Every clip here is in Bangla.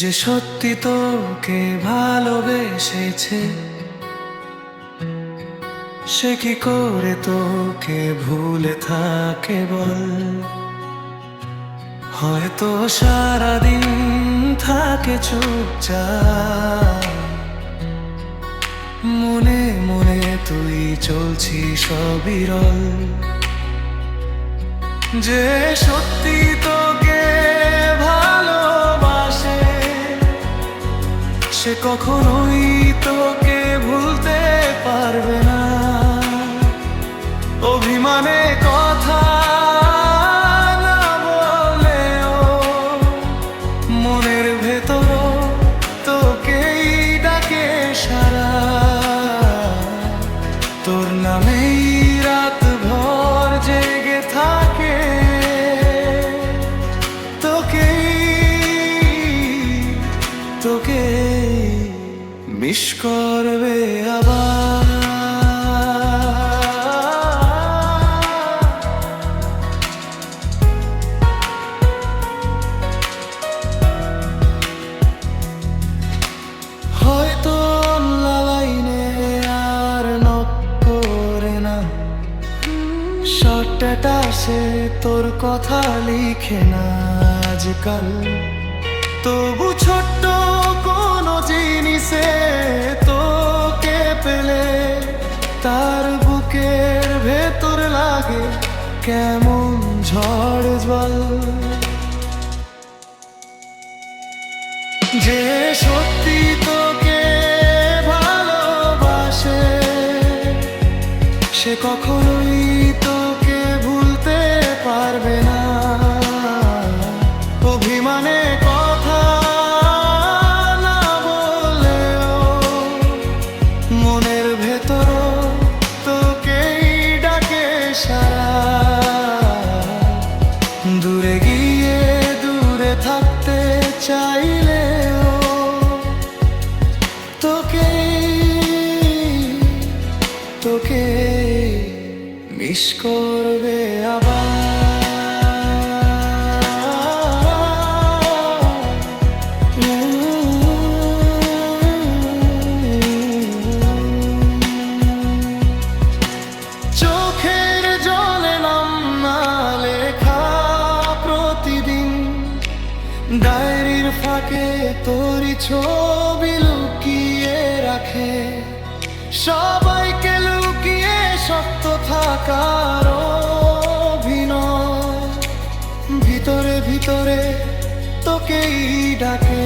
যে সত্যি তোকে ভালোবেসেছে, সে কি করে তোকে ভুলে থাকে বল? হয়তো সারাদিন থাকে চুপচাপ, মনে মনে তুই চলছিস অবিরল যে সত্যি তোকে কখনোই তোকে ভুলতে পারবে না। অভিমানে কথা না বলেও মনের ভেতর তোকেই ডাকে সারা। তোর নামেই রাত ভর জেগে শর্টটা সে তোর কথা লিখে না আজকাল। তবু ছোট্ট কোনো জিনিসে তোকে পেলে তার বুকের ভেতর লাগে কেমন ঝড় জল যে সত্যি তোকে ভালোবাসে, সে কখনোই তোকে তোকে মিস করবে চোখের নাম লেখা প্রতিদিন। ডায়েরির ফাঁকে ছবি রাখে। সবাইকে লুকিয়ে শক্ত থাকার ভিতরে ভিতরে তোকেই ডাকে।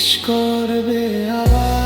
মিস করবে আবার।